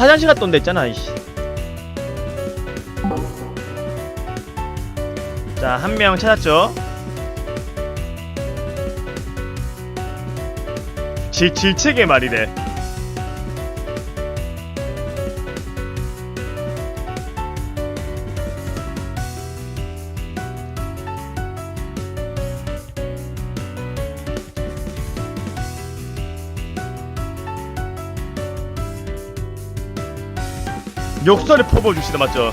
화장실 갔다 온다 했잖아 이씨. 자한 명 찾았죠? 질, 질책의 말이래 욕설을 퍼부어줍시다 맞죠?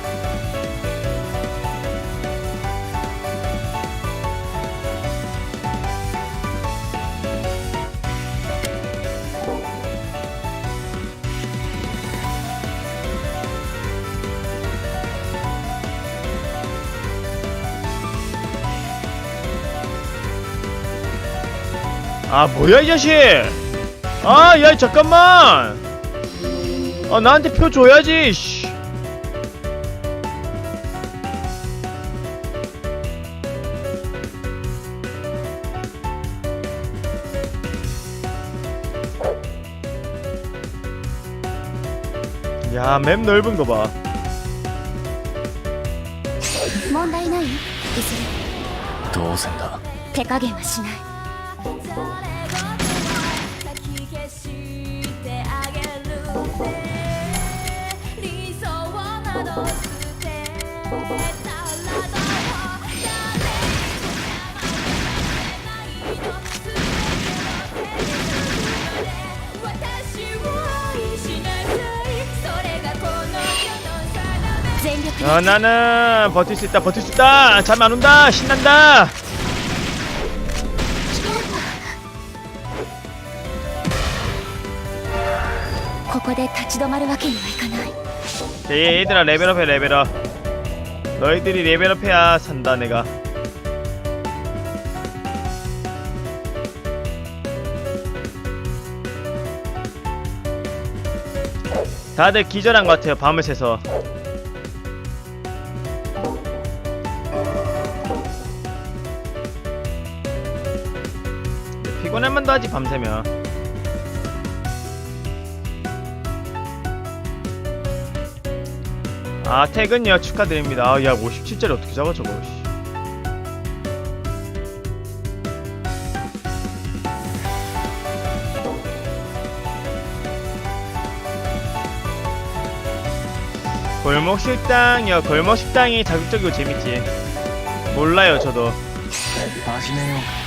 아 뭐야 이 자식 아야 잠깐만 아 나한테 표 줘야지 씨. 야, 맵 넓은 거 봐. 問題ないいず当然だれ手加減はしない 어, 나는 버틸 수 있다 버틸 수 있다. 잠 안 온다. 신난다. 얘들아 레벨업해 레벨업. 너희들이 레벨업해야 산다 내가. 다들 기절한 것 같아요 밤을 새서. 꺼낼만도 하지 밤새면. 아 퇴근이요 축하드립니다. 아, 야 뭐 57짜리 어떻게 잡아 저거 골목 식당이요 골목 식당이 자극적이고 재밌지. 몰라요 저도. 맛있네요.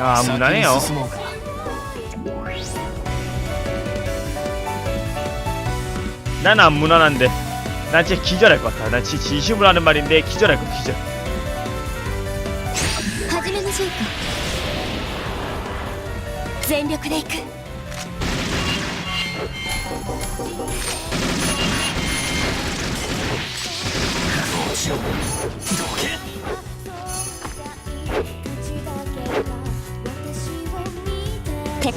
あ 아 무난해요 先に進もうか 난 안 무난한데 난 진짜 기절할 것 같아 난 진짜 진심으로 하는 말인데 기절할 것 같아 기절 始めましょうか全力で行く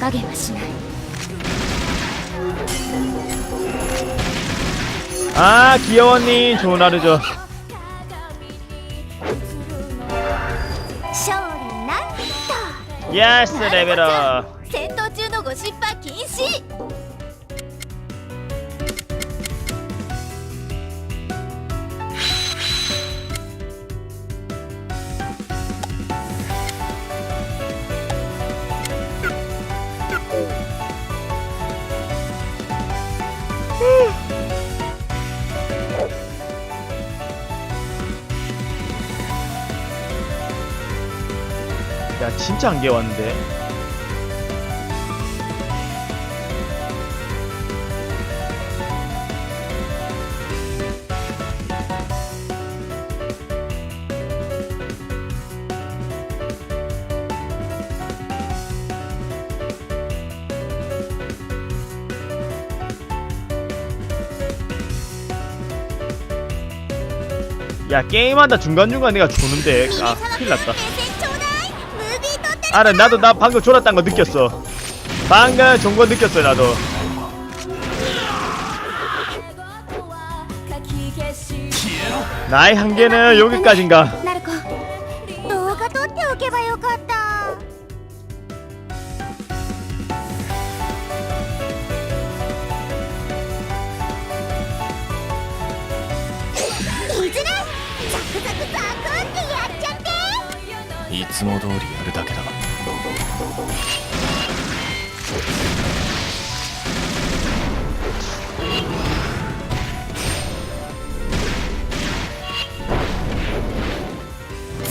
どうしようどけ 手加減はしない 아 귀여워님 좋은 하루죠 勝利なんと 예스 레벨업 戦闘中のゴシッパー禁止 야 진짜 안개 왔는데. 야 게임하다 중간중간 내가 조는데. 아 큰일 났다 알아 나도 나 방금 졸았단 거 느꼈어. 방금 좋은 거 느꼈어 나도. 나의 한계는 여기까지인가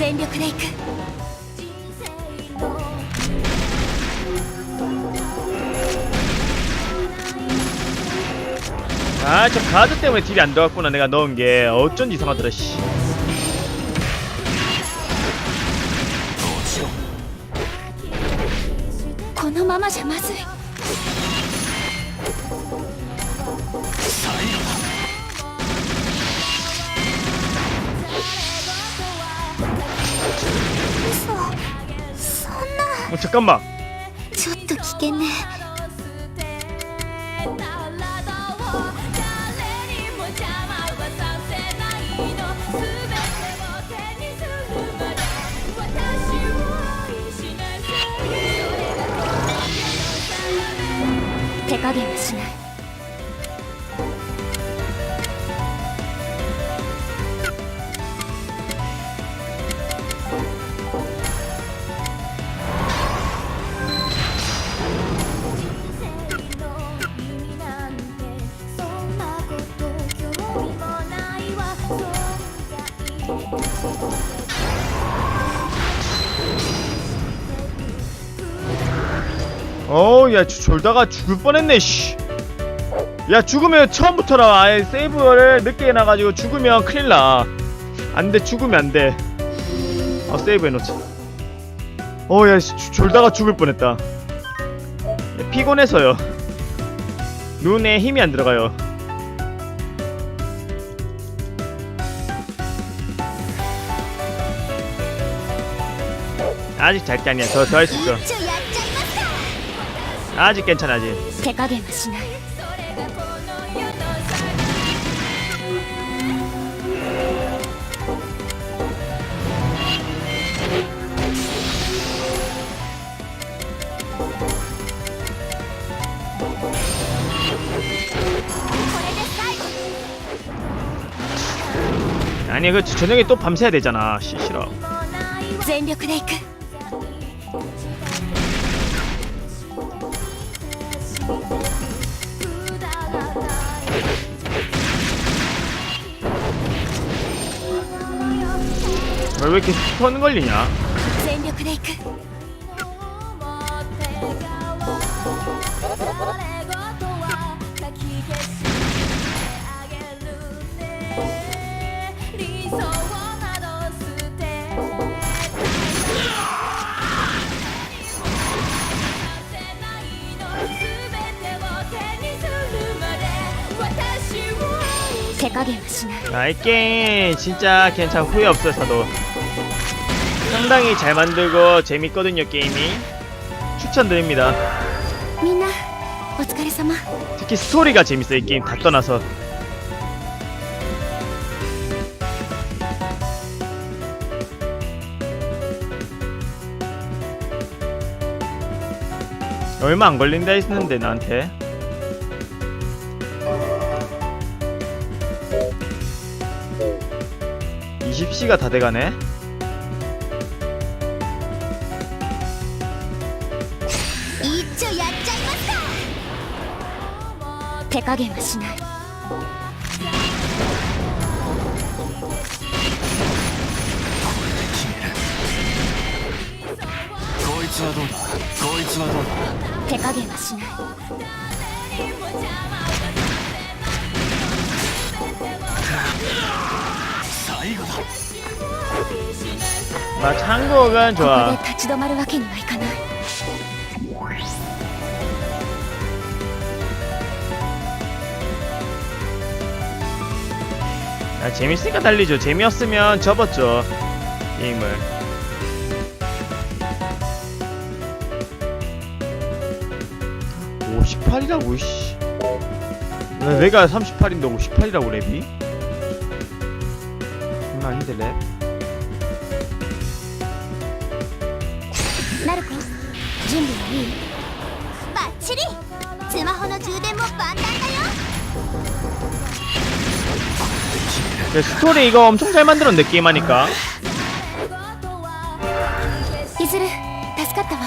全力でいく 아 저 가드 때문에 딜이 안 들어갔구나 내가 넣은 게 어쩐지 이상하더라 씨 どうしようこのままじゃまずい 잠깐만 ちょっと危険ね手加減はしない 야 졸다가 죽을 뻔했네 씨 야 죽으면 처음부터라. 아예 세이브를 늦게 해놔가지고 죽으면 큰일나. 안돼 죽으면 안돼. 어 세이브 해놓자. 어야 졸다가 죽을 뻔했다. 야, 피곤해서요. 눈에 힘이 안 들어가요. 아직 잘게 아니야. 더 더 할 수 있어 아직 괜찮아 아직 手加減はしないこれで最後 아니 그 저녁에 또 밤새야 되잖아 씨, 싫어 全力でいく 왜, 왜 이렇게 스턴 걸리냐 全力でいく手加減はしない 아, 이 게임 진짜 괜찮 후회 없어 사도 상당히 잘 만들고 재밌거든요 게임이. 추천드립니다. 특히 스토리가 재밌어요 이 게임 다 떠나서. 얼마 안 걸린다 했는데 나한테. 20시가 다 돼가네. 手加減はしない。こいつはどうだ？こいつはどうだ？手加減はしない。最後だまあ、単語がんじゃあここで立ち止まるわけにはいかない。 아, 재밌으니까 달리죠. 재미없으면 접었죠. 게임을. 58이라고, 씨. 내가 38인데 58이라고 랩이? 장난 아닌데 랩? 나르코 준비 완료 마치리 스마호의 주된 못 만난다 네, 스토리 이거 엄청 잘 만들었는데 게임하니까 いずる助かったわ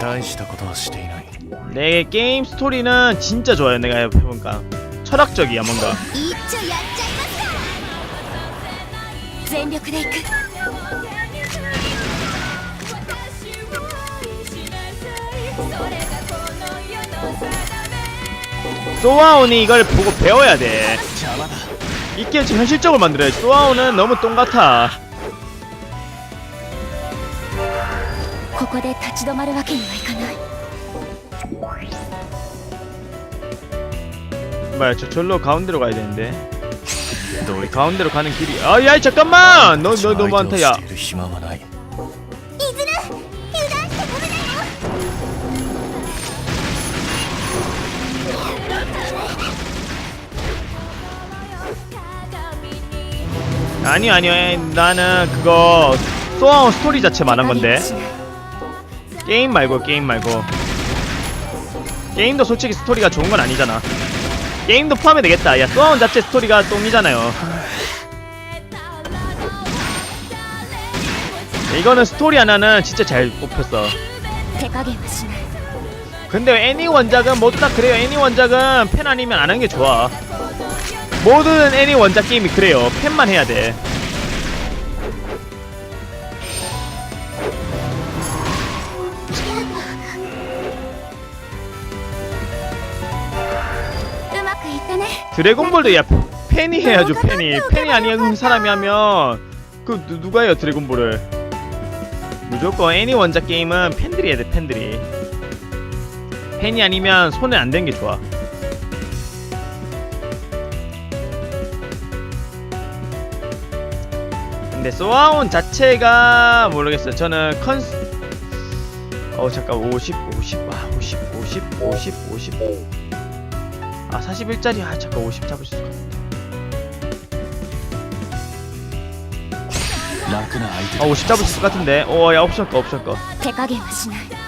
大したことはしていない 내 게임 스토리는 진짜 좋아요 내가 해보니까 철학적이야 뭔가 一丁やっちゃいますか全力でいく 소아온이 이걸 보고 배워야 돼 邪魔だ 이 게임 지금 현실적으로 만들어야지 소아온은 너무 똥같아 ここで立ち止まるわけにはいかない 뭐야 저 절로 가운데로 가야 되는데 どうい 가운데로 가는 길이 아야 잠깐만 너 너 너무 많다 야 している暇はない 아니 아니요. 나는 그거 소아온 스토리 자체 말한 건데. 게임 말고 게임 말고. 게임도 솔직히 스토리가 좋은 건 아니잖아. 게임도 포함이 되겠다. 야 소아온 자체 스토리가 똥이잖아요. 이거는 스토리 하나는 진짜 잘 뽑혔어. 근데 애니 원작은 모두 다 그래요. 애니 원작은 팬 아니면 안 하는 게 좋아. 모든 애니 원작 게임이 그래요. 팬만 해야 돼. 드래곤볼도 야 팬이 해야죠 팬이. 팬이 아니면 사람이 하면. 그 누, 누가 해요 드래곤볼을? 무조건 애니 원작 게임은 팬들이 해야 돼 팬들이. 팬이 아니면 손에 안 댄 게 좋아. 근데 소아온 자체가 모르겠어요 저는 컨스 어 잠깐 50 50 아, 50 50 50 50 아 41짜리 아 잠깐 50 잡을 수 있을 것 같아 楽な相手 아 50 잡을 수 있을 것 같은데 오야 옵션 거 옵션 거 手加減はしない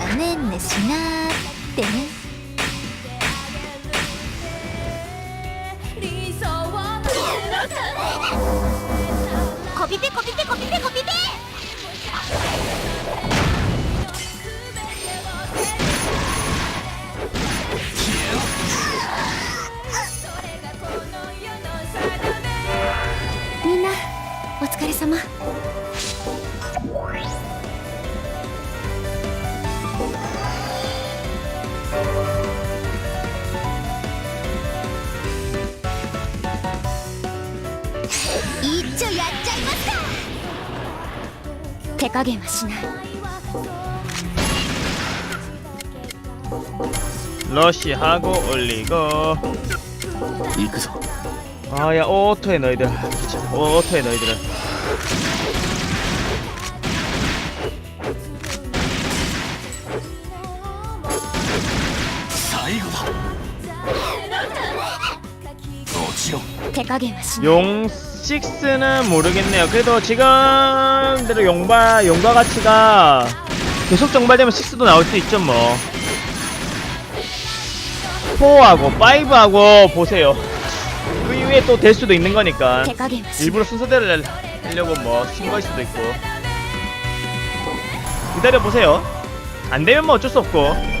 ねんねしなってねみんなお疲れ様。手加減はしない 러시하고 올리고 行くぞ 아야 오토해 너희들 아, 진짜 오토해 너희들은 아, 最後だもちろん手加減はしない 용 6는 모르겠네요. 그래도 지금대로 용바, 용과 가치가 계속 정발되면 6도 나올 수 있죠, 뭐. 4하고 5하고 보세요. 그 이후에 또 될 수도 있는 거니까. 일부러 순서대로 하려고 뭐, 쓴 거일 수도 있고. 기다려보세요. 안 되면 뭐 어쩔 수 없고.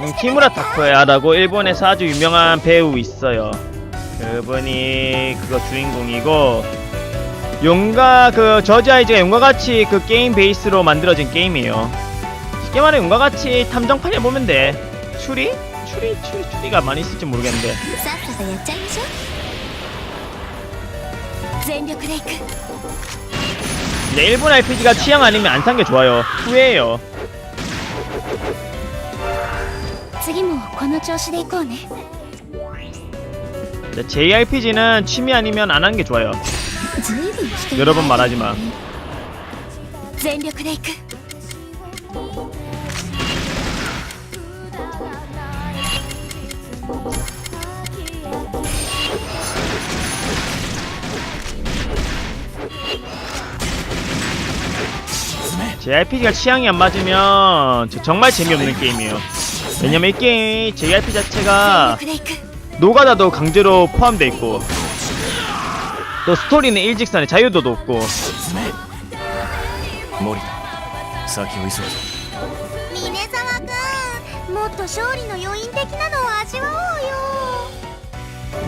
음, 키무라 타쿠야라고 일본에서 아주 유명한 배우 있어요. 그분이 그거 주인공이고 용과 그 저지 아이즈가 용과 같이 그 게임 베이스로 만들어진 게임이에요. 쉽게 말해 용과 같이 탐정판에 보면 돼. 추리? 추리? 추리? 추리가 많이 있을지 모르겠는데 근데 일본 RPG가 취향 아니면 안 산 게 좋아요. 후회해요. 次もこの調子でいこうね JRPG는 취미 아니면 안 하는 게 좋아요. ずいぶん危険 여러 번 말하지 마. 全力でいく JRPG가 취향이 안 맞으면 정말 재미없는 게임이에요. 왜냐면 이 게임 JRP 자체가 노가다도 강제로 포함돼 있고 또 스토리는 일직선에 자유도도 없고.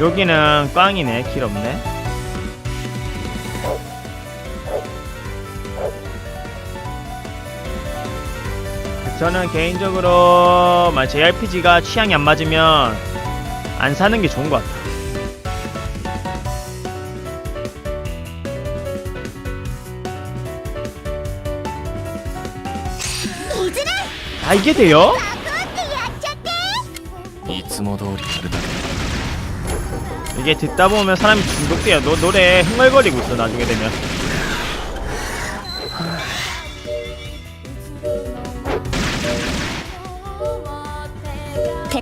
여기는 꽝이네. 길 없네. 저는 개인적으로 만 JRPG가 취향이 안 맞으면 안 사는 게 좋은 것 같아. 아 이게 돼요? いつも通りやるだけ 이게 듣다 보면 사람이 중독돼요. 노, 노래 흥얼거리고 있어 나중에 되면. 手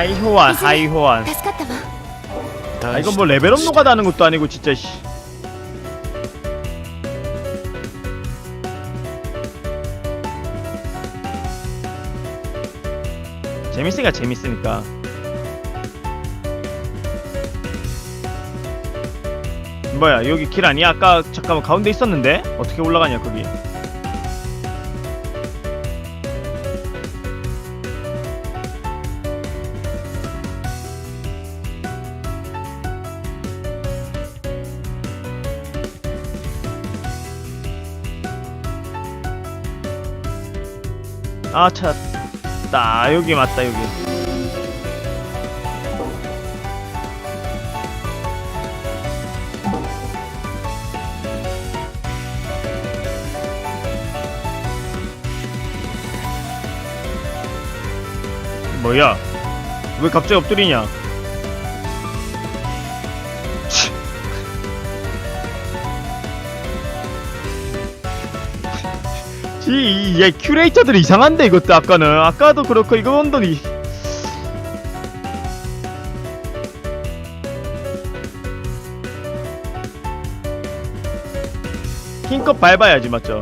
하이호환 하이호환. 助かったわ 아 이건 뭐 레벨업 노가다 하는 것도 아니고 진짜 씨. 재밌으니까 재밌으니까 뭐야 여기 길 아니야? 아까 잠깐만 가운데 있었는데? 어떻게 올라가냐 거기 아 찾았다 여기 맞다 여기. 뭐야? 왜 갑자기 엎드리냐 이, 이, 얘 큐레이터들이 이상한데 이것도 아까는 아까도 그렇고 이건 이 힘껏 밟아야지 맞죠?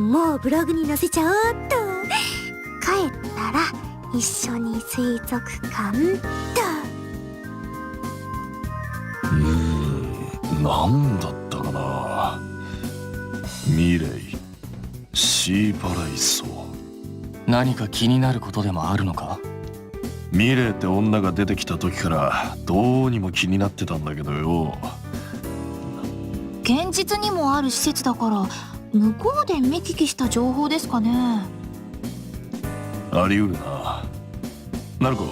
もうブログに載せちゃおうっと。帰ったら一緒に水族館っと。なんだったかな。ミレイシーパライソ何か気になることでもあるのか？ミレイって女が出てきた時からどうにも気になってたんだけどよ。現実にもある施設だから向こうで見聞きした情報ですかね。あり得るな。ナルコ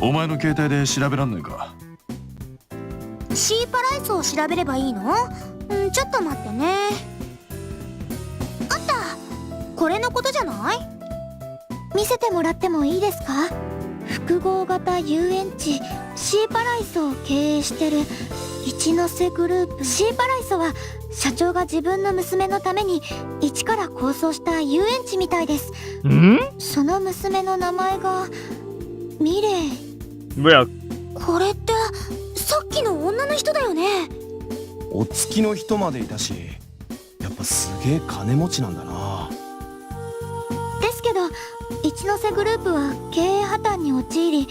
お前の携帯で調べらんねえか。シーパライスを調べればいいの？うんちょっと待ってね。あった。これのことじゃない？見せてもらってもいいですか？複合型遊園地シーパライスを経営してる一ノ瀬グループ。シーパライソは社長が自分の娘のために一から構想した遊園地みたいです。ん？その娘の名前がミレイ。これってさっきの女の人だよね？お付きの人までいたしやっぱすげえ金持ちなんだな。ですけど一ノ瀬グループは経営破綻に陥り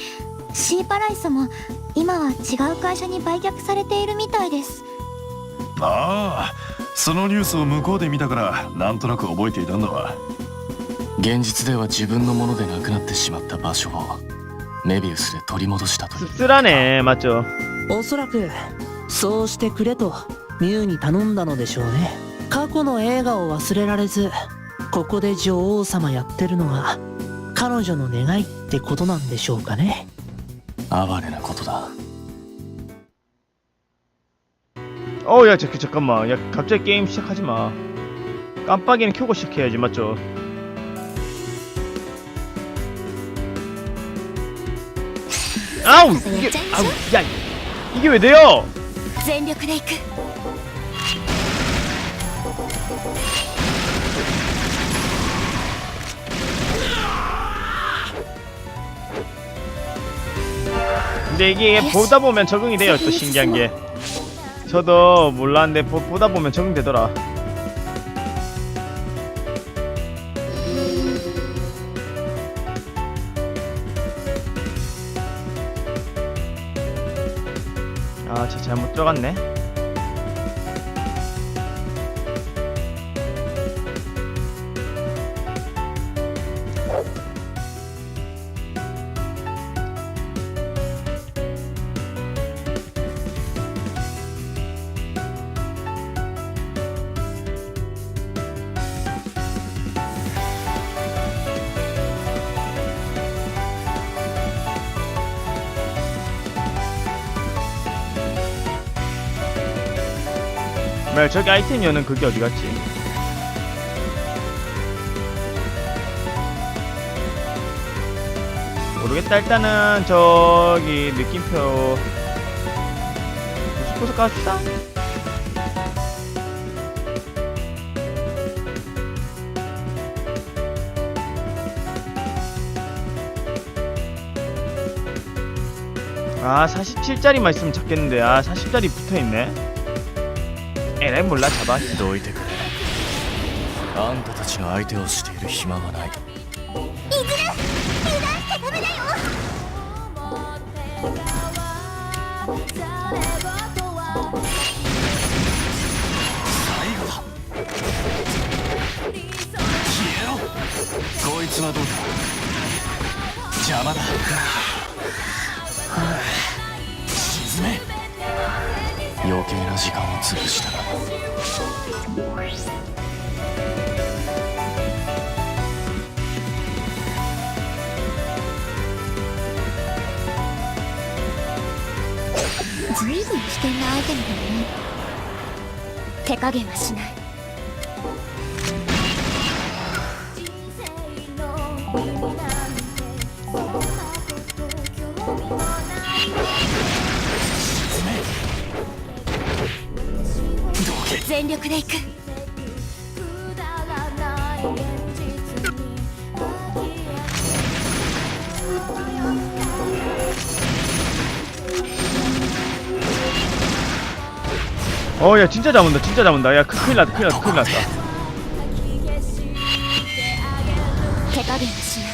シーパライソも今は違う会社に売却されているみたいです。ああそのニュースを向こうで見たからなんとなく覚えていたんだわ。現実では自分のものでなくなってしまった場所をメビウスで取り戻したとすすらねえマチョ。おそらくそうしてくれとミュウに頼んだのでしょうね。過去の映画を忘れられずここで女王様やってるのが彼女の願いってことなんでしょうかね。哀れなことだ 어야 잠깐 잠깐만 야 갑자기 게임 시작하지 마 깜빡이는 켜고 시작해야지 맞죠 아우 이게 아우 야 이게 왜 돼요 全力で行く 근데 이게 보다 보면 적응이 돼요 또 신기한 게. 저도 몰랐는데 보, 보다 보면 적응되더라. 아, 저 잘못 들어갔네. 뭐야, 저기 아이템 여는 그게 어디 갔지? 모르겠다. 일단은 저기 느낌표 싶어서 갑시다. 아 47짜리만 있으면 잡겠는데 아 40짜리 붙어있네 えレもラチャバどいてくれ。あんたたちが相手をしている暇はない。い油断しちゃダメだよこいつはどうだ。邪魔だ。余計な時間を潰したなずいぶん危険なアイテムだね。手加減はしない。 全力で行く 어 야 진짜 잡는다 진짜 잡는다 야 크- 큰일 났다 큰일 났다 큰일 났다 手加減はしない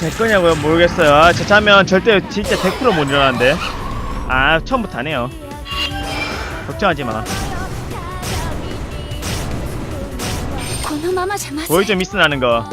될 거냐고요 모르겠어요 아, 저 자면 절대 진짜 100%못 일어나는데 아 처음부터 하네요 걱정하지 마 このままじゃまずい 보이죠 미스 나는 거